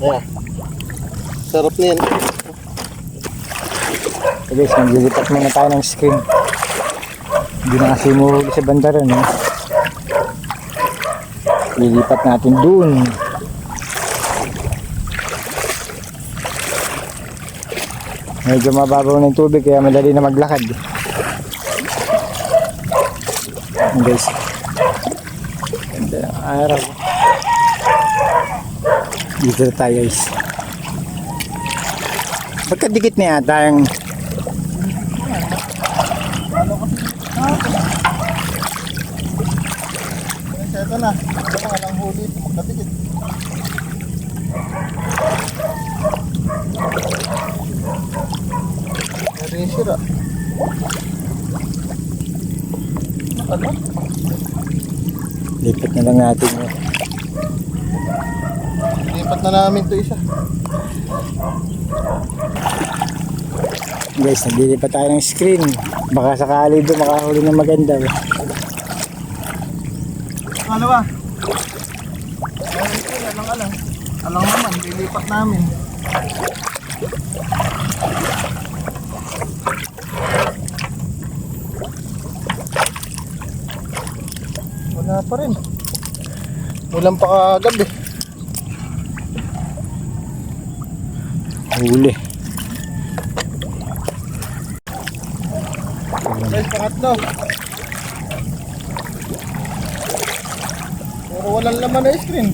Yeah. Sarap niyan. So guys, maglilipat muna tayo ng screen. Hindi na kasi umuhuli sa banda rin, eh. Lilipat natin dun. Medyo mababaw na yung tubig kaya madali na maglakad. Guys. Ganda ng araw. Dito na tayo guys. Pagkadikit na yata yung Ito na. Ito na lang huli. Magkatikit. Meron yung sira. Ano? lipat na lang natin yun. Lipat na namin to isa. Guys, naglilipat tayo ng screen. Baka sakali doon makahuli ng maganda. eh. Ano ba? Meron ko yan ang alam. Alam naman, lilipat namin. Wala pa rin. Ulan pa kagabi. Huli. Guys, pangatlo. Pero walang laman na screen.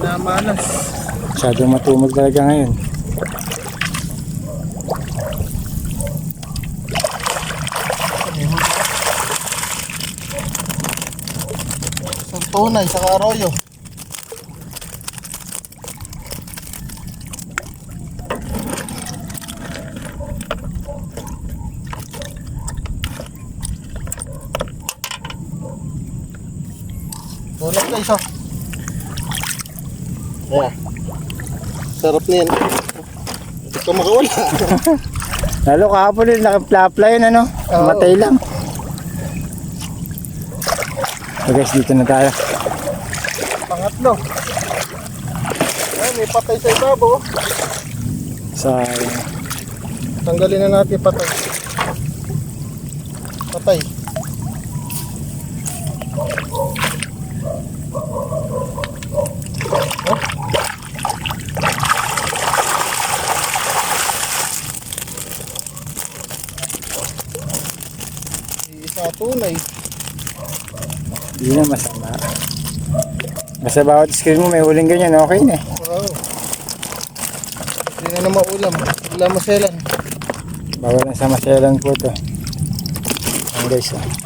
Namalas. Masyadong matumag talaga ngayon. Tunay sa arroyo. Tulak na isa. Yeah. Sarap niyan. Hindi ka makawala. Lalo kahapon din, nakaplapla yun ano. Oo. Matay lang. So guys, dito na tayo. Pangatlo. Ay, may patay sa ibabaw. oh. Sa Tanggalin na natin patay. Patay. Isa tunay. Hindi na masama. Basta bawat screen mo may huling ganyan, okay na eh. Wow. Hindi na na maulam. Wala maselan. Bawal na sa masyalan po to. Ayan guys, oh.